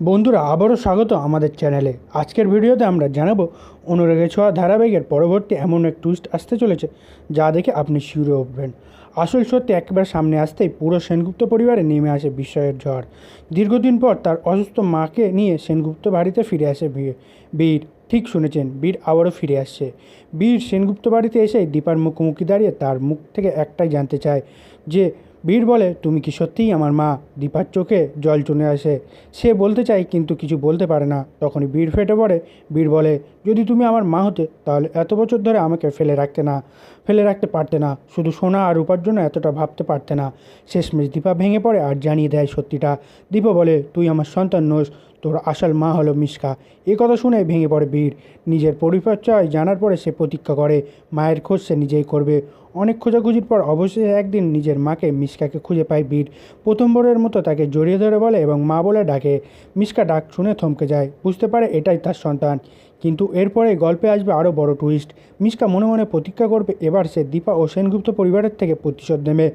বন্ধুরা আবারও স্বাগত আমাদের চ্যানেলে। আজকের ভিডিওতে আমরা জানাব অনুরাগের ছোঁয়া ধারাবাহিকের পরবর্তী এমন এক টুইস্ট আসতে চলেছে যা দেখে আপনি শিউরে উঠবেন। আসল সত্যি একেবারে সামনে আসতেই পুরো সেনগুপ্ত পরিবারে নেমে আসে বিস্ময়ের ঝড়। দীর্ঘদিন পর তার অসুস্থ মাকে নিয়ে সেনগুপ্ত বাড়িতে ফিরে আসে বীর। ঠিক শুনেছেন, বীর আবারও ফিরে আসছে। বীর সেনগুপ্ত বাড়িতে এসে দীপার মুখোমুখি দাঁড়িয়ে তার মুখ থেকে একটাই জানতে চায় যে বীর বলে, তুমি কি সত্যিই আমার মা? দীপার চোখে জল চলে আসে। সে বলতে চায়, কিন্তু কিছু বলতে পারে না। তখনই বীর ফেটে পড়ে। বীর বলে, যদি তুমি আমার মা হতে, তাহলে এত বছর ধরে আমাকে ফেলে রাখতে না, ফেলে রাখতে পারতে না। শুধু সোনা আর রূপার জন্য এতটা ভাবতে পারতে না। শেষমেশ দীপা ভেঙে পড়ে আর জানিয়ে দেয় সত্যিটা। দীপা বলে, তুই আমার সন্তান নোস, তোর আসল মা হলো মিশকা। এ কথা শুনে ভেঙে পড়ে বীর। নিজের পরিচয় জানার পরে সে প্রতীক্ষা করে। মায়ের খোঁজ সে নিজেই করবে। অনেক খোঁজাখুঁজির পর অবশেষে একদিন নিজের মাকে মিসকাকে খুঁজে পায় বীর। প্রথমবারের মতো তাকে জড়িয়ে ধরে বলে এবং মা বলে ডাকে। মিসকা ডাক শুনে থমকে যায়। বুঝতে পারে এটাই তার সন্তান। কিন্তু এরপরে গল্পে আসবে আরও বড় টুইস্ট মিসকা মনে মনে প্রতীক্ষা করবে, এবার সে দীপা ও সেনগুপ্ত পরিবারের থেকে প্রতিশোধ নেবে।